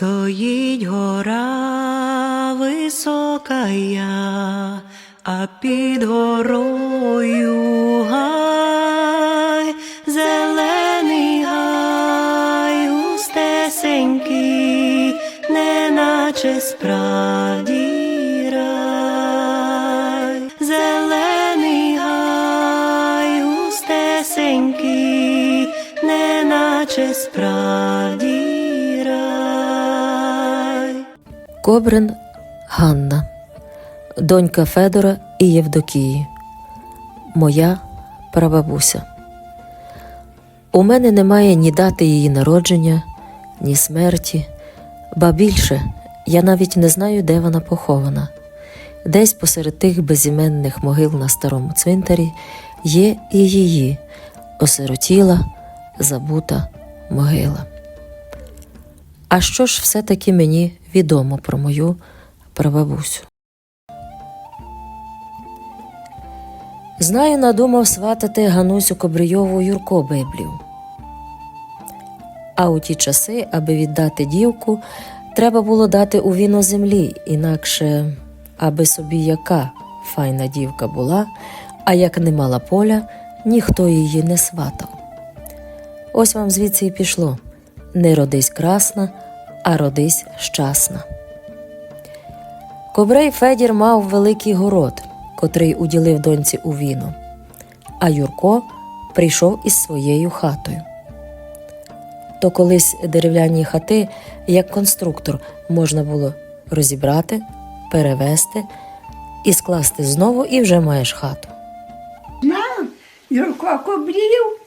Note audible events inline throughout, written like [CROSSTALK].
Стоїть гора висока я, а під горою гай, зелений гай, густесенький, неначе справді рай. Справді Кобрин Ганна, донька Федора і Євдокії, моя прабабуся. У мене немає ні дати її народження, ні смерті, ба більше я навіть не знаю, де вона похована. Десь посеред тих безіменних могил на старому цвинтарі є і її осиротіла, забута могила. А що ж все-таки мені відомо про мою прабабусю? Знаю, надумав сватати Ганусю Кобрийову Юрко Библів. А у ті часи, аби віддати дівку, треба було дати у віно землі, інакше, аби собі яка файна дівка була, а як не мала поля, ніхто її не сватав. Ось вам звідси і пішло не родись красна, а родись щасна. Кобрей Федір мав великий город, котрий уділив доньці у віно, а Юрко прийшов із своєю хатою. То колись дерев'яні хати, як конструктор, можна було розібрати, перевести і скласти знову, і вже маєш хату. Знав, Юрко Кобрів,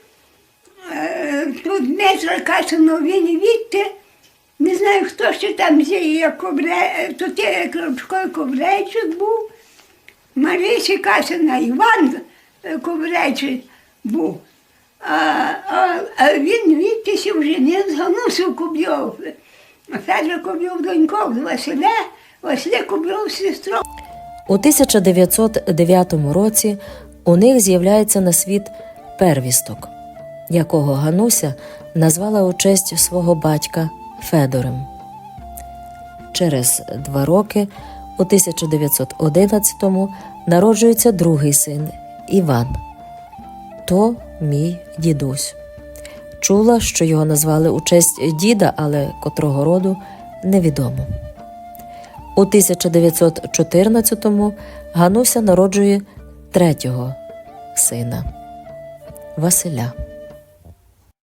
е, тут Дмитро Касано, він відти. Не знаю, хто ще там як Кобре, тут є Кропчко Кобрейчик був, Марисі Касина, Іван е, Кобрейчик був. А, а, а він відтися вже не зганусив Кобрьов. Федор Кобрьов доньков з Василя, Василя Кобрьов сестру. У 1909 році у них з'являється на світ первісток, якого Гануся назвала у честь свого батька Федорем. Через два роки, у 1911-му, народжується другий син Іван. То мій дідусь. Чула, що його назвали у честь діда, але котрого роду невідомо. У 1914-му Гануся народжує третього сина Василя.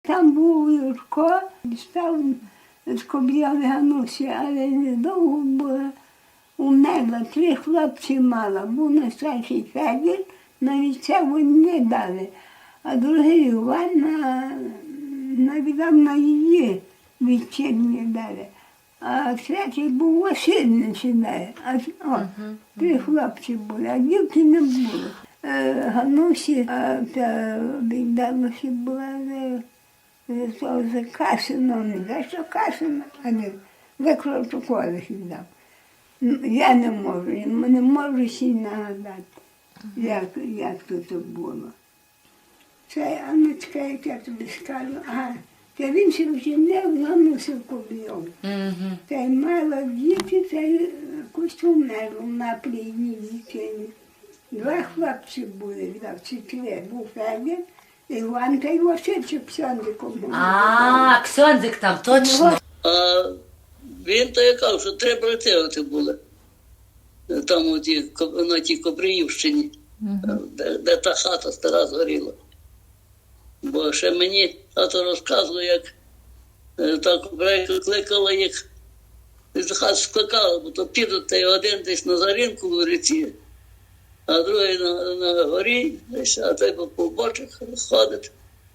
Там був Юрко, став з Кобряви Ганусі, але недовго була умерла. Три хлопці мала. Був найстарший Федір, навіть це вони не дали. А другий Іван на, на, на її вечірні дали. А третій був Василь починає. А, о, три хлопці були, а дівки не було. Е, Ганусі, а та віддалося була за, того, за не за що Касина, а не за Кротоколи віддав. Ну, Я не можу, я не можу сі нагадати, як, як це було. Це Анечка, як я тобі скажу, ага, та він ще вже не вгамився кобіом. Та й мала діти, та й якусь умерла на плідній дитині. Два хлопці були, віддав три. Був Федір, Іван та й Васильчик псьондиком. був. А, Ксьондзик там, точно. А він то я що три брати були. Там у ті, на тій Коприївщині, де, де та хата стара згоріла. Бо ще мені тато розказував, як е, та кликала їх, з хат скликала, бо то підуть та й один десь на зарінку в ріці, а другий на, на горі, а той по побочах ходить.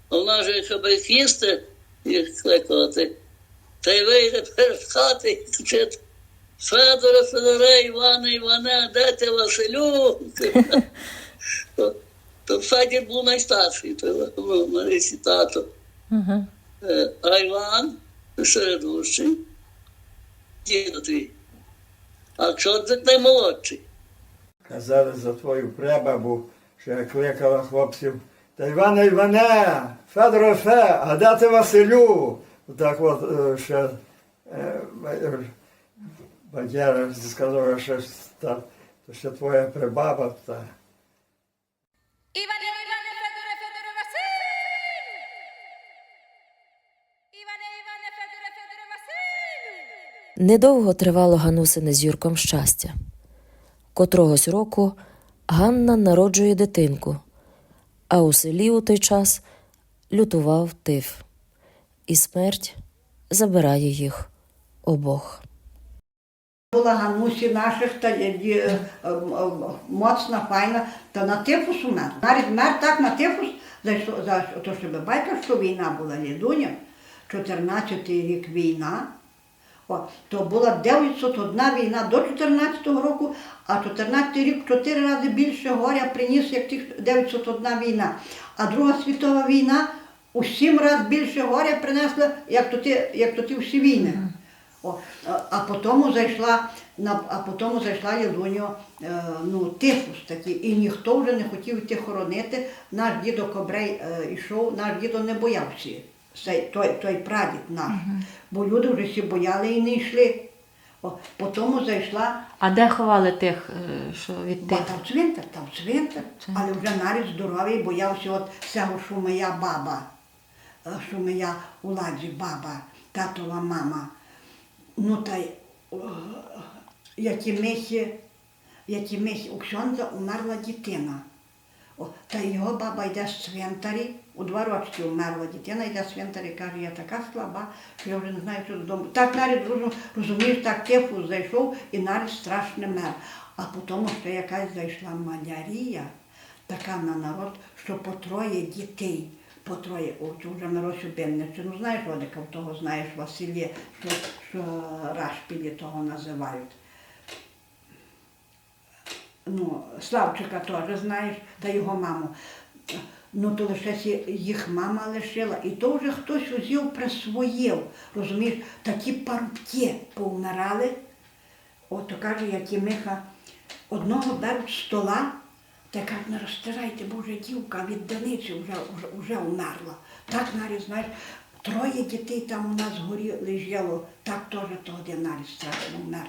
А вона як їх їсти, їх кликати. Та й вийде перед хати і кричить Федоре, Федоре, Іване, Іване, де ти Василю? [LAUGHS] то, то Федір був найстарший, то був Марисі тато. Е, А Іван середущий, дідо твій. А Ксьондзик наймолодший. Казали за твою пребабу, що я кликала хлопців. Та Іване, Іване, Федоре Фе, а де ти Василю? Так от е, ще е, Бадяра сказав, що та, то ще твоя прибаба, та Іване Іване Федоре Федоре Василь! Іване Іване Федоре Федоре Василь! Недовго тривало Ганусине з Юрком щастя. Котрогось року Ганна народжує дитинку, а у селі у той час лютував тиф, і смерть забирає їх обох. Була Ганусі наших, та е, е, моцна, файна, та на тифус умер. Навіть мер так на тифус, за, то що ви бачите, що війна була Лідуня, 14-й рік війна. О, то була 901 війна до 14-го року, а 14-й рік чотири рази більше горя приніс, як тих 901 війна. А Друга світова війна у сім разів більше горя принесла, як то ті, як то ті всі війни. О, а- потім зайшла а потім зайшла Єлуньо, е, ну, тифус такий, і ніхто вже не хотів йти хоронити. Наш дідо Кобрей е, йшов, наш дідо не боявся, цей, той, той прадід наш. Бо люди вже всі бояли і не йшли. О, потім зайшла А де ховали тих, е, що від Ба, там цвинтар, там цвинтар, але вже навіть здоровий боявся от цього, що моя баба, е, що моя у ладжі баба, татова мама. Ну та й які михи, які михи, у Ксьонза умерла дитина. О, та його баба йде з цвинтарі, у два роки умерла дитина, йде з цвинтарі, каже, я така слаба, що я вже не знаю, що додому. Так навіть розум- розумієш, так тифус зайшов і навіть страшний мер. А потім ще якась зайшла малярія, така на народ, що по троє дітей. По троє, о, чи вже Миросю Бенничину, знаєш, Родика, в того знаєш Василє, що, що Рашпілі того називають ну, Славчика теж знаєш, та його маму. Ну, то лише їх мама лишила, і то вже хтось узяв присвоїв. Розумієш, такі парубки повмирали. Ото каже, як і Миха, одного беруть стола, та кажуть, не розтирайте, бо вже дівка від Даниці вже, вже, вже умерла. Так навіть, знаєш, троє дітей там у нас горі лежало, так теж того навіть страшно вмер.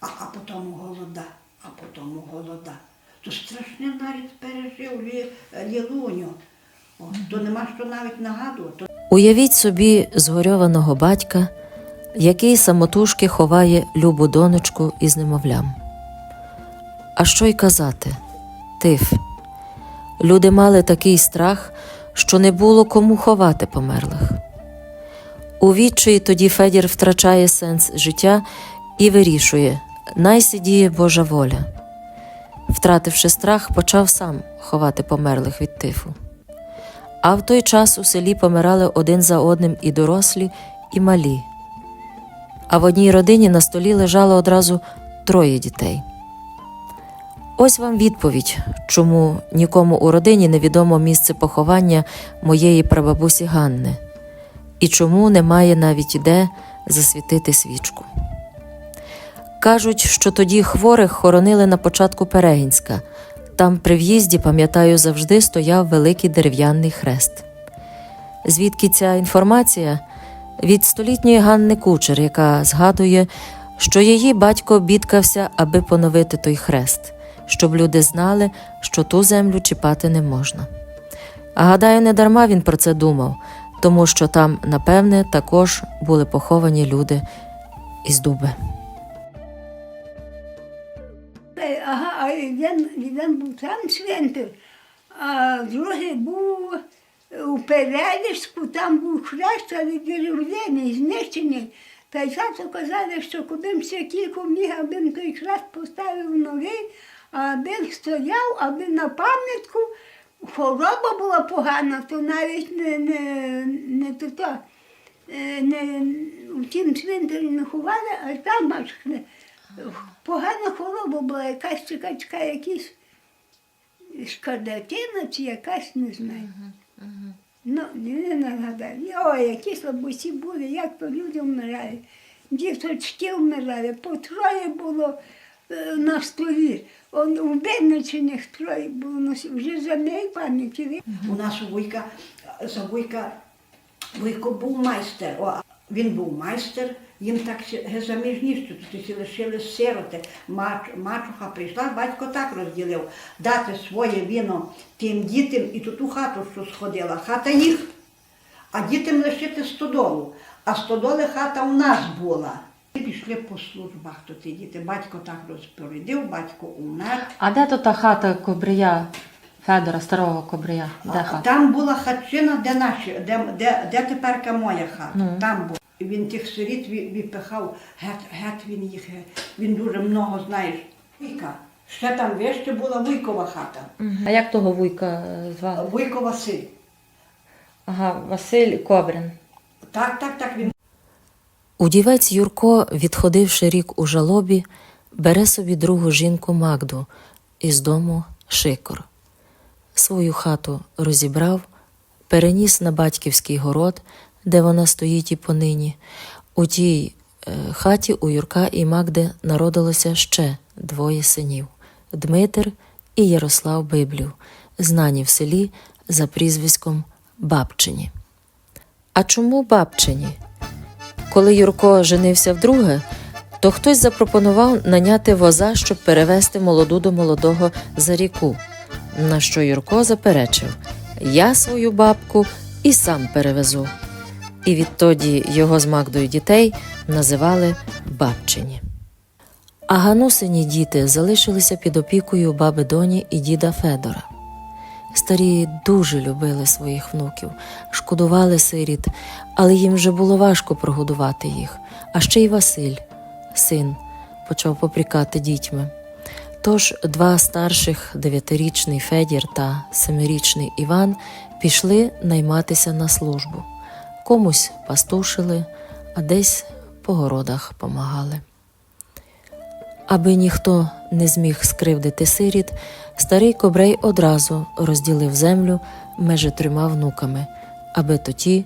А, а потім голода, а потім голода. То страшне навіть пережив Лі, Лілуню. То нема що навіть нагадувати. Уявіть собі згорьованого батька, який самотужки ховає любу донечку із немовлям. А що й казати? Тиф. Люди мали такий страх, що не було кому ховати померлих. У відчаї тоді Федір втрачає сенс життя і вирішує найсидіє Божа воля. Втративши страх, почав сам ховати померлих від тифу. А в той час у селі помирали один за одним і дорослі, і малі. А в одній родині на столі лежало одразу троє дітей. Ось вам відповідь, чому нікому у родині невідомо місце поховання моєї прабабусі Ганни, і чому немає навіть де засвітити свічку. Кажуть, що тоді хворих хоронили на початку Перегінська. Там при в'їзді, пам'ятаю, завжди стояв великий дерев'яний хрест. Звідки ця інформація? Від столітньої Ганни Кучер, яка згадує, що її батько бідкався, аби поновити той хрест, щоб люди знали, що ту землю чіпати не можна. А гадаю, не дарма він про це думав, тому що там, напевне, також були поховані люди із дуби. Е, Ага, а один, один був там цвинтар, а другий був у Перелівську, там був хрест, але дерев'яний, знищений. Та й тато казали, що куди б ще кілька міг, б той хрест поставив ноги, а аби стояв, аби на пам'ятку хвороба була погана, то навіть не, не, не то, то, е, не, у тім цвинтарі не ховали, а там хре- погана хвороба була, якась чекачка, якісь шкардатина чи якась, не знаю. Ну, не нагадаю. Ой, які слабусі були, як то люди вмирають. Діточки вмирали, по троє було е, на столі. Он, у Бедничиних троє було на столі. Вже за неї пам'яті. У нас у Вуйка, за Вуйка, Вуйко був майстер. Він був майстер, їм так заміжністю, тут лишили сироти. Мачуха прийшла, батько так розділив, дати своє віно тим дітям і ту ту хату, що сходила, хата їх, а дітям лишити стодолу. А стодоли хата у нас була. І пішли по службах то ті діти. Батько так розпорядив, батько умер. А де то та хата Кобрия, Федора, старого Кобрия? Де А хата? Там була хатчина, де наші, де, де, де теперка моя хата. Ну. Там була. Він тих сиріт ві- випихав, геть, геть він їх, він дуже много, знаєш. Вуйка. Ще там вище була Вуйкова хата. А як того вуйка е, звали? Вуйко Василь. Ага, Василь Кобрин. Так, так, так, він Удівець Юрко, відходивши рік у жалобі, бере собі другу жінку Магду із дому Шикор. Свою хату розібрав, переніс на батьківський город, де вона стоїть і понині. У тій е, хаті у Юрка і Магди народилося ще двоє синів Дмитр і Ярослав Библів, знані в селі за прізвиськом Бабчині. А чому Бабчині? Коли Юрко женився вдруге, то хтось запропонував наняти воза, щоб перевезти молоду до молодого за ріку. На що Юрко заперечив: Я свою бабку і сам перевезу. І відтоді його з Магдою дітей називали бабчині. А ганусині діти залишилися під опікою баби Доні і діда Федора. Старі дуже любили своїх внуків, шкодували сиріт, але їм вже було важко прогодувати їх. А ще й Василь, син, почав попрікати дітьми. Тож два старших дев'ятирічний Федір та семирічний Іван пішли найматися на службу. Комусь пастушили, а десь по городах помагали. Аби ніхто не зміг скривдити сиріт, старий кобрей одразу розділив землю межі трьома внуками, аби то ті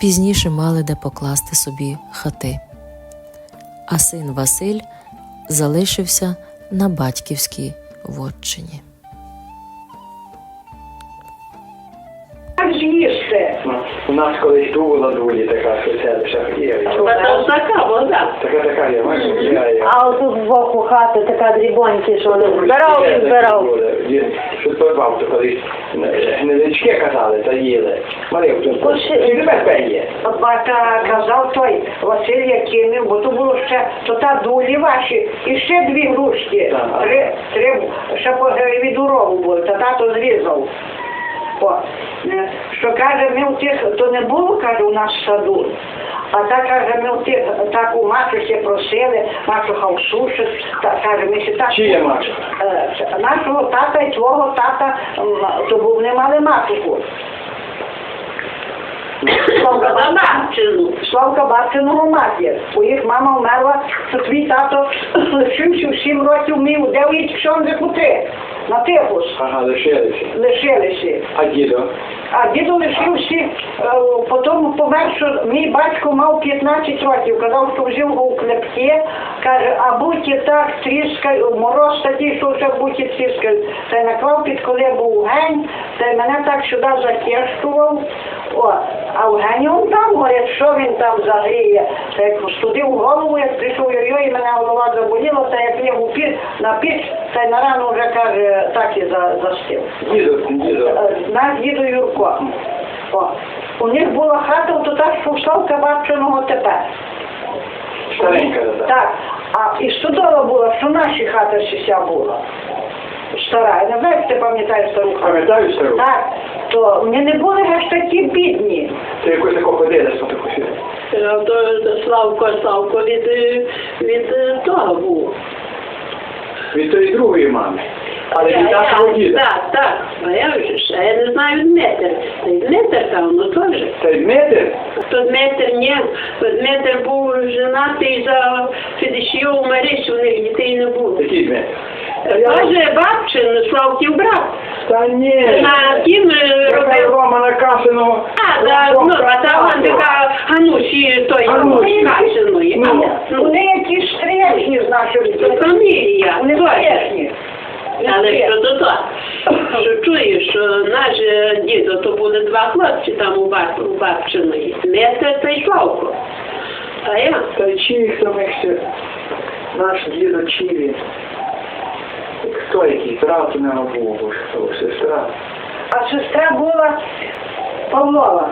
пізніше мали де покласти собі хати. А син Василь залишився на батьківській вотчині. У нас колись була двоє така селища. Така вода. Така така є, бачиш? А отут збоку хати така дрібонькі, що вони збирав і збирав. Що той бабцю колись гнилички казали та їли. Марив, тут тебе пеє. Батька казав той Василь Якимів, бо то було ще то та дулі ваші, і ще дві грушки. Три, три ще по від урову були, та тато зрізав. О, е, що каже, ми в тих, то не було, каже, у нас в саду. А так каже, ми в тих, так у матушки просили, матуха суші, та каже, ми ще так. Чиє матуха? Е, Нашого тата і твого тата, то був не мали матуху. Славка Бабчиного матір. Бо їх мама вмерла, що твій тато [CLEARS THROAT] лишився в сім років мів, дев'ять кшонзи кути. На типус Ага, лишилися. лишилися. А дідо? А діду лишився, е, потім помер, що мій батько мав 15 років, казав, що його у клепки, каже, а будьте так тріскай, мороз такий, що вже будьте тріскай. Й наклав під колебу гень, та й мене так сюди закештував. О, а в гені там, говорять, що він там загріє. Та як студив голову, як прийшов йой, і мене голова заболіла, та як ліг у піч, на піч, та й на рану вже каже, так і за, застив. Е, Наш діду Юрко. О. У них була хата, то та що Славка Бабчиного тепер. Старенька, так. Так. А і студова була, що наші хата сіся була. Стара. Я не знаю, як ти пам'ятаєш стару хату. Пам'ятаю стару? Так. То ми не були аж такі бідні. Ти якось тако ходила, що таку сюди. То Славко, Славко від, е, від е, того був. Від тої другої мами. Але від нашого діда. Так, так. А я вже ж, а я не знаю Дмитр. Та й там, ну теж. Та й Дмитр? То Дмитр ні, бо Дмитр був женатий за Федишію Марисю, у них дітей не було. Який Дмитр? Каже, бабчин, Славків брат. Та ні. На тім е, Така робив. Рома Накасиного. А, да, ну, а та вон така Ганусі той Ганусі. Кашиної. Ну. Ну, Вони якісь стрижні з нашої фамілія. Вони точно. стрижні. Але що то то, що чуєш, що наш е, дідо, то були два хлопці там у, баб, у бабчиної, Дмитр та й Славко. А я? Та й чиїх там їх наш дідо чиї. Хто який? Брат у нього був, або сестра. А сестра була Павлова.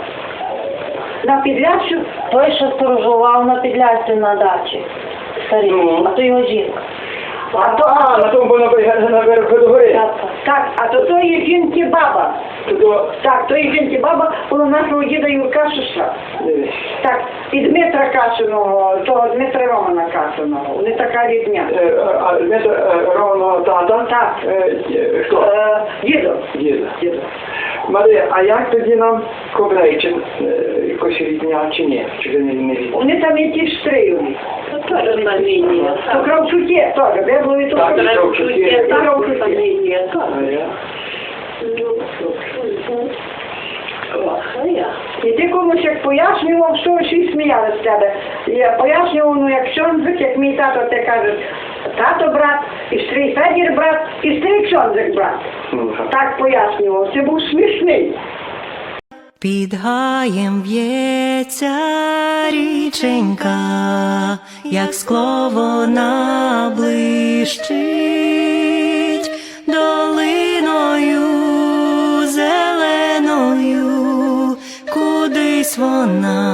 На підлящу Той, що сторожував на підлясі на дачі. Старий, Ну. а то його жінка. А то, а, на тому на, на, на верху до гори. Так, а то тої жінки баба. То, Так, тої жінки баба була нашого діда Юрка дивись. Так, і Дмитра Касиного, того Дмитра Романа Касиного. Вони така рідня. Е, а Дмитро е, Романого тата? Так. Е, е, хто? Е, дідо. Діда. Дідо. Марія, а як тоді нам Кобрей, чи е, якось рідня, чи ні? Чи не, не рідня? Вони там і ті штриюві. Теж на лінії. То Кравчуки теж, де Так, Кравчуки. Кравчуки. то Кравчуки. лінія. А я? І ти комусь як пояснював, що всі сміяли з тебе. Я пояснював, ну як Ксьонзик, як мій тато те каже, тато брат, і стрій Федір брат, і стрій Ксьонзик брат. Ну, Так пояснював. Це був смішний. Під гаєм в'ється річенька, як скло вона блищить долиною зеленою, кудись вона